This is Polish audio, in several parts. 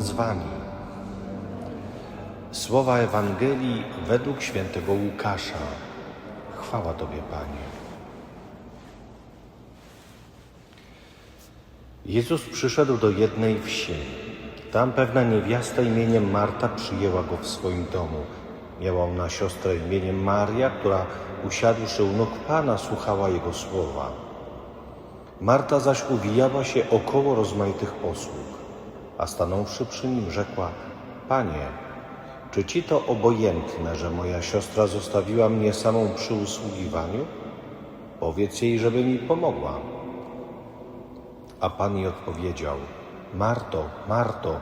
Z wami. Słowa Ewangelii według świętego Łukasza. Chwała Tobie, Panie. Jezus przyszedł do jednej wsi. Tam pewna niewiasta imieniem Marta przyjęła go w swoim domu. Miała ona siostrę imieniem Maria, która usiadłszy u nóg Pana, słuchała Jego słowa. Marta zaś uwijała się około rozmaitych posług, a stanąwszy przy nim rzekła, Panie, czy Ci to obojętne, że moja siostra zostawiła mnie samą przy usługiwaniu? Powiedz jej, żeby mi pomogła. A Pan jej odpowiedział, Marto, Marto,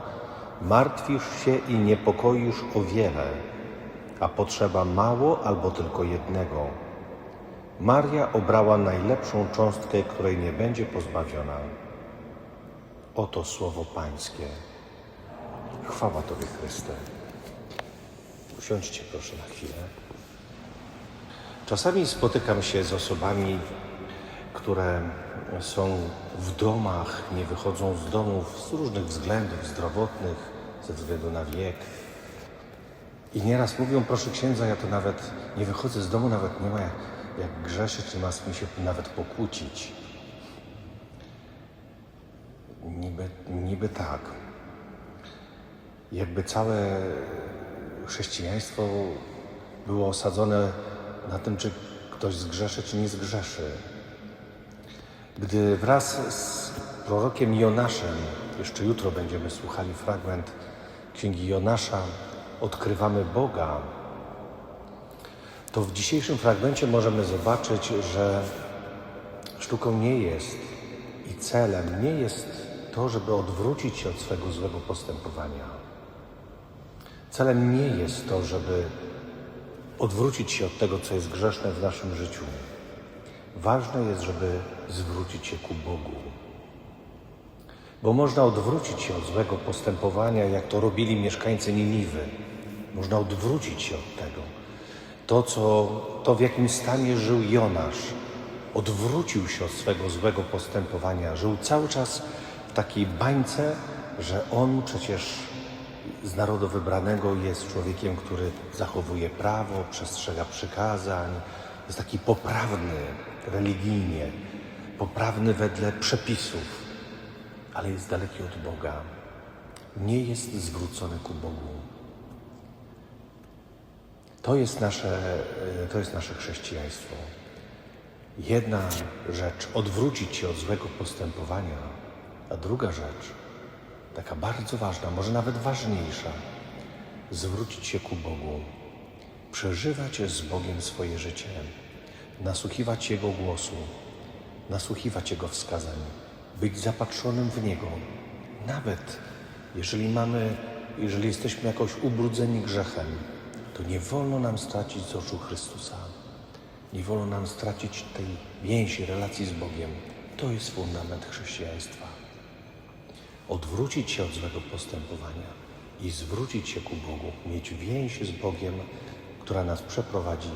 martwisz się i niepokoisz o wiele, a potrzeba mało albo tylko jednego. Maria obrała najlepszą cząstkę, której nie będzie pozbawiona. Oto słowo Pańskie. Chwała Tobie, Chryste. Usiądźcie proszę na chwilę. Czasami spotykam się z osobami, które są w domach, nie wychodzą z domów z różnych względów zdrowotnych, ze względu na wiek. I nieraz mówią, proszę księdza, ja to nawet nie wychodzę z domu, nawet nie ma jak, jak grzeszyć, czy ma mi się nawet pokłócić. Niby, niby tak. Jakby całe chrześcijaństwo było osadzone na tym, czy ktoś zgrzeszy, czy nie zgrzeszy. Gdy wraz z prorokiem Jonaszem, jeszcze jutro będziemy słuchali fragment księgi Jonasza, odkrywamy Boga, to w dzisiejszym fragmencie możemy zobaczyć, że sztuką nie jest i celem nie jest to, żeby odwrócić się od swego złego postępowania. Celem nie jest to, żeby odwrócić się od tego, co jest grzeszne w naszym życiu. Ważne jest, żeby zwrócić się ku Bogu. Bo można odwrócić się od złego postępowania, jak to robili mieszkańcy Niniwy. Można odwrócić się od tego. To, co, to w jakim stanie żył Jonasz, odwrócił się od swego złego postępowania. Żył cały czas takiej bańce, że on przecież z narodu wybranego jest człowiekiem, który zachowuje prawo, przestrzega przykazań, jest taki poprawny religijnie, poprawny wedle przepisów, ale jest daleki od Boga. Nie jest zwrócony ku Bogu. To jest nasze, e, to jest nasze chrześcijaństwo. Jedna rzecz odwrócić się od złego postępowania, a druga rzecz, taka bardzo ważna, może nawet ważniejsza, zwrócić się ku Bogu, przeżywać z Bogiem swoje życie, nasłuchiwać Jego głosu, nasłuchiwać Jego wskazań, być zapatrzonym w Niego, nawet jeżeli mamy, jeżeli jesteśmy jakoś ubrudzeni grzechem, to nie wolno nam stracić z oczu Chrystusa. Nie wolno nam stracić tej więzi, relacji z Bogiem. To jest fundament chrześcijaństwa. Odwrócić się od złego postępowania i zwrócić się ku Bogu, mieć więź z Bogiem, która nas przeprowadzi